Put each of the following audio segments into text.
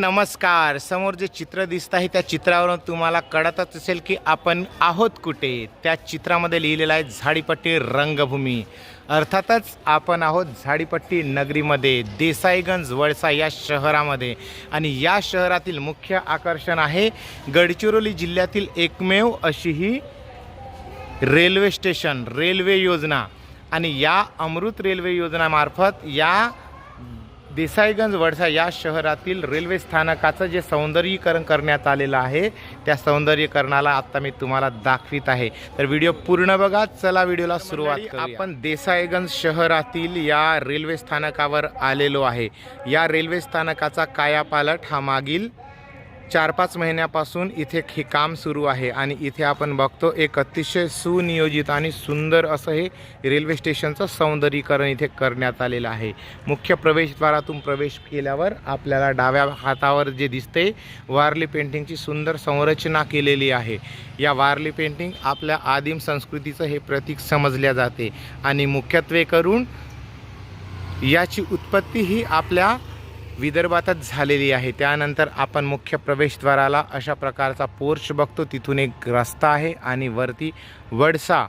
नमस्कार. समोर जे चित्र दिसत आहे त्या चित्रावरून तुम्हाला कळतच असेल की आपण आहोत कुठे? त्या चित्रामध्ये लिहिलेलं आहे झाडीपट्टी रंगभूमी. अर्थातच आपण आहोत झाडीपट्टी नगरीमध्ये देसाईगंज वळसा या शहरामध्ये. आणि या शहरातील मुख्य आकर्षण आहे गडचिरोली जिल्ह्यातील एकमेव अशी ही रेल्वे स्टेशन रेल्वे योजना. आणि या अमृत रेल्वे योजनामार्फत या देसाईगंज वडसा या शहरातील रेल्वे स्थानकाचं जे सौंदर्यीकरण करण्यात आलेलं आहे त्या सौंदर्यीकरणाला आता मी तुम्हाला दाखवित आहे तर व्हिडिओ पूर्ण बघा चला व्हिडिओला सुरुवात. आपण देसाईगंज शहरातील या रेल्वे स्थानकावर आलेलो आहे या रेल्वे स्थानकाचा कायापालट हा मागील चार पाच महिन्यापासून इथे हे काम सुरू आहे आणि इथे आपण बघतो एक अतिशय सुनियोजित आणि सुंदर असं हे रेल्वे स्टेशनचं सौंदर्यीकरण इथे करण्यात आलेलं आहे. मुख्य प्रवेशद्वारातून प्रवेश केल्यावर आपल्याला डाव्या हातावर जे दिसते वारली पेंटिंगची सुंदर संरचना केलेली आहे. या वारली पेंटिंग आपल्या आदिम संस्कृतीचं हे प्रतीक समजल्या जाते. आणि मुख्यत्वे करून याची उत्पत्ती ही आपल्या विदर्भातच झालेली आहे. त्यानंतर आपण मुख्य प्रवेशद्वाराला अशा प्रकारचा पोर्च बघतो. तिथून एक रस्ता आहे आणि वरती Wadsa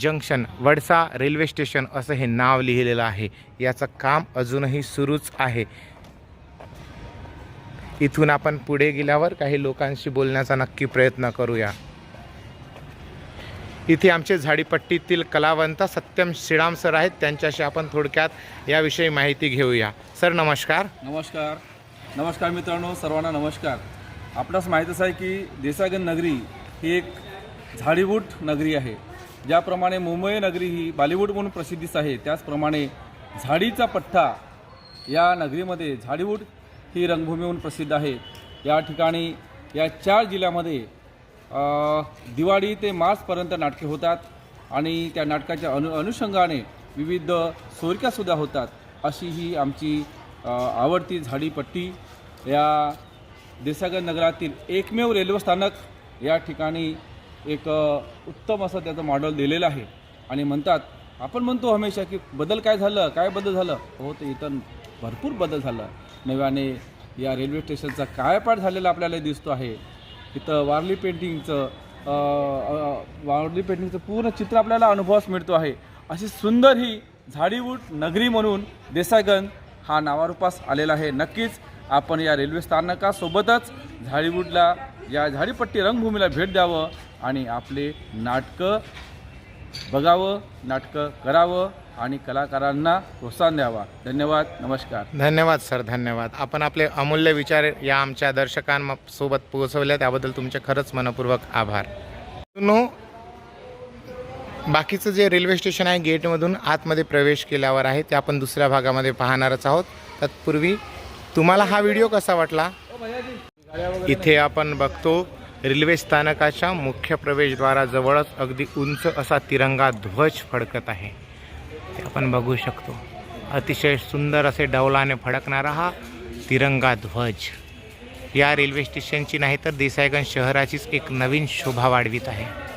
junction Wadsa railway station असं हे नाव लिहिलेलं आहे. याचं काम अजूनही सुरूच आहे. इथून आपण पुढे गेल्यावर काही लोकांशी बोलण्याचा नक्की प्रयत्न करूया. इथे आमचे झाडीपट्टीतील कलावंत सत्यम श्रीराम सर आहेत. त्यांच्याशी आपण थोडक्यात याविषयी माहिती घेऊया. सर नमस्कार. नमस्कार. नमस्कार मित्रांनो सर्वांना नमस्कार. आपणास माहीतच आहे की देसागन नगरी ही एक झाडीबूट नगरी आहे. ज्याप्रमाणे मुंबई नगरी ही बॉलिवूड म्हणून प्रसिद्धीस आहे त्याचप्रमाणे झाडीचा पठ्ठा या नगरीमध्ये झाडीवूट ही रंगभूमी म्हणून प्रसिद्ध आहे. या ठिकाणी या चार जिल्ह्यामध्ये दिवाळी ते मार्चपर्यंत नाटके होतात आणि त्या नाटकाच्या अनु अनुषंगाने विविध सोयरक्यासुद्धा होतात अशी ही आमची आवडती झाडीपट्टी. या देसागर नगरातील एकमेव रेल्वे स्थानक या ठिकाणी एक उत्तम असं त्याचं मॉडेल दिलेलं आहे. आणि म्हणतात आपण म्हणतो हमेशा की बदल काय झालं काय बदल झालं? हो ते इथं भरपूर बदल झाला. नव्याने या रेल्वे स्टेशनचा कायापाठ झालेला आपल्याला दिसतो आहे. इथं वारली पेंटिंगचं वारली पेंटिंगचं पूर्ण चित्र आपल्याला अनुभवास मिळतो आहे. अशी सुंदर ही झाडीवूट नगरी म्हणून देसागंज हा नावारूपास आलेला आहे. नक्कीच आपण या रेल्वे स्थानकासोबतच झाडीवूटला या झाडीपट्टी रंगभूमीला भेट द्यावं आणि आपले नाटकं बघावं नाटकं करावं. आणि कलाकारांना प्रोत्साहन द्यावा. धन्यवाद. नमस्कार. धन्यवाद सर. धन्यवाद. आपण आपले अमूल्य विचार या आमच्या दर्शकांसोबत पोहोचवले. त्याबद्दल तुमचे खरंच मनपूर्वक आभार. नो बाकीचं जे रेल्वे स्टेशन आहे गेटमधून आतमध्ये प्रवेश केल्यावर आहे ते आपण दुसऱ्या भागामध्ये पाहणारच आहोत. तत्पूर्वी तुम्हाला हा व्हिडिओ कसा वाटला? इथे आपण बघतो रेल्वे स्थानकाच्या मुख्य प्रवेशद्वाराजवळच अगदी उंच असा तिरंगा ध्वज फडकत आहे. आपण बघू शकतो. अतिशय सुंदर असे डौलाने फडकणारा हा तिरंगा ध्वज. या रेल्वे स्टेशनची नाही तर देसाईगंज शहराचीच एक नवीन शोभा वाढवित आहे.